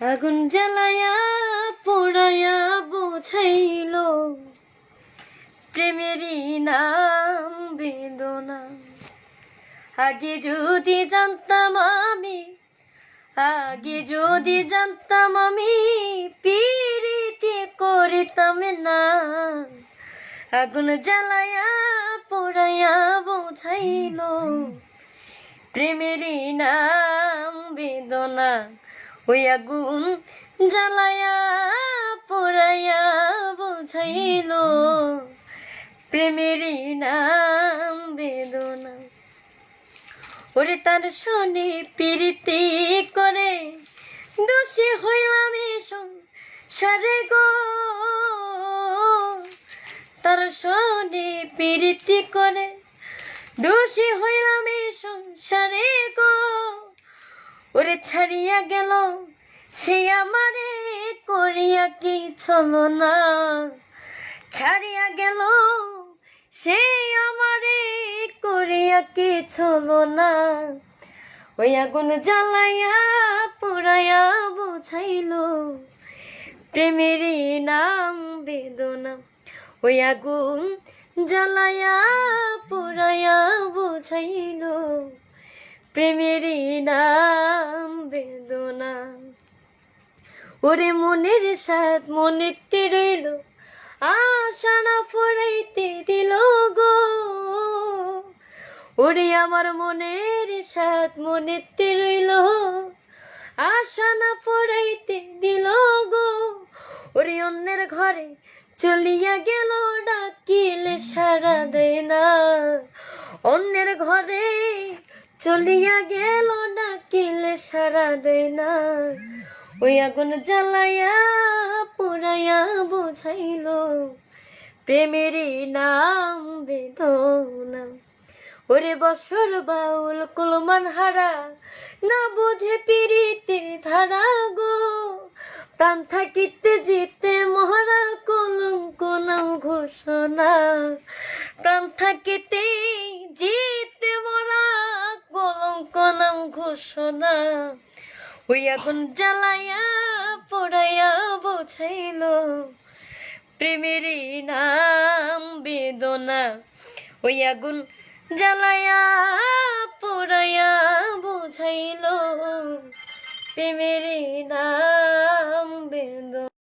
আগুন জ্বালায়া, পোড়ায়া বোঝাইল, প্রেমেরই নাম বেদনা। আগে যদি জানতাম আমি, আগে যদি জানতাম আমি পিরিতি করিতাম না। আগুন জ্বালায়া, পোড়ায়া বোঝাইল। প্রেমেরই নাম বেদনা ওই আগুন জ্বালায়া পোড়ায়া বোঝাইল, প্রেমেরই নাম বেদনা। ওরে তার শনি প্রীতি করে, দোষী হইলাম সারে গো। তার শনি প্রীতি করে, দোষী হইলাম ছাড়িয়া গেল, সে আমারে করিয়া কি ছলো না। ছাড়িয়া গেল, সে আমারে করিয়া কি ছলো না। ওই আগুন জ্বালাইয়া পুরাইয়া বুঝাইল প্রেমেরই নাম বেদনা। ওই আগুন জ্বালাইয়া পুরাইয়া বুঝাইল প্রেমেরই নাম ওরে মনের সাথ মনেতে রইল, আশা না ফরাইতে দিল গো। ওরে আমার মনের সাথ মনেতে রইল, আশা না ফরাইতে দিল গো। ওরে অন্যের ঘরে চলিয়া গেল, ডাকিলে সারা দেয় না। অন্যের ঘরে চলিয়া গেল, ডাকিলে সারা দেয় না। ওই আগুন জ্বালাইয়া, পুরাইয়া বুঝাইল, প্রেমেরই নাম বেদনা। ওরে বছর বাউল কুলমান হারা, না বুঝে পিরিতির ধারা গো। প্রাণ থাকিতে যেতে মহারা কলঙ্ক নাম ঘোষণা। প্রাণ থাকিতে যেতে মরা কলঙ্ক নাম ঘোষণা। ওই আগুন জ্বালাইয়া পড়াইয়া বোঝাইল, প্রেমেরই নাম বেদনা। ওই আগুন জ্বালাইয়া পড়াইয়া বোঝাইল, প্রেমেরই নাম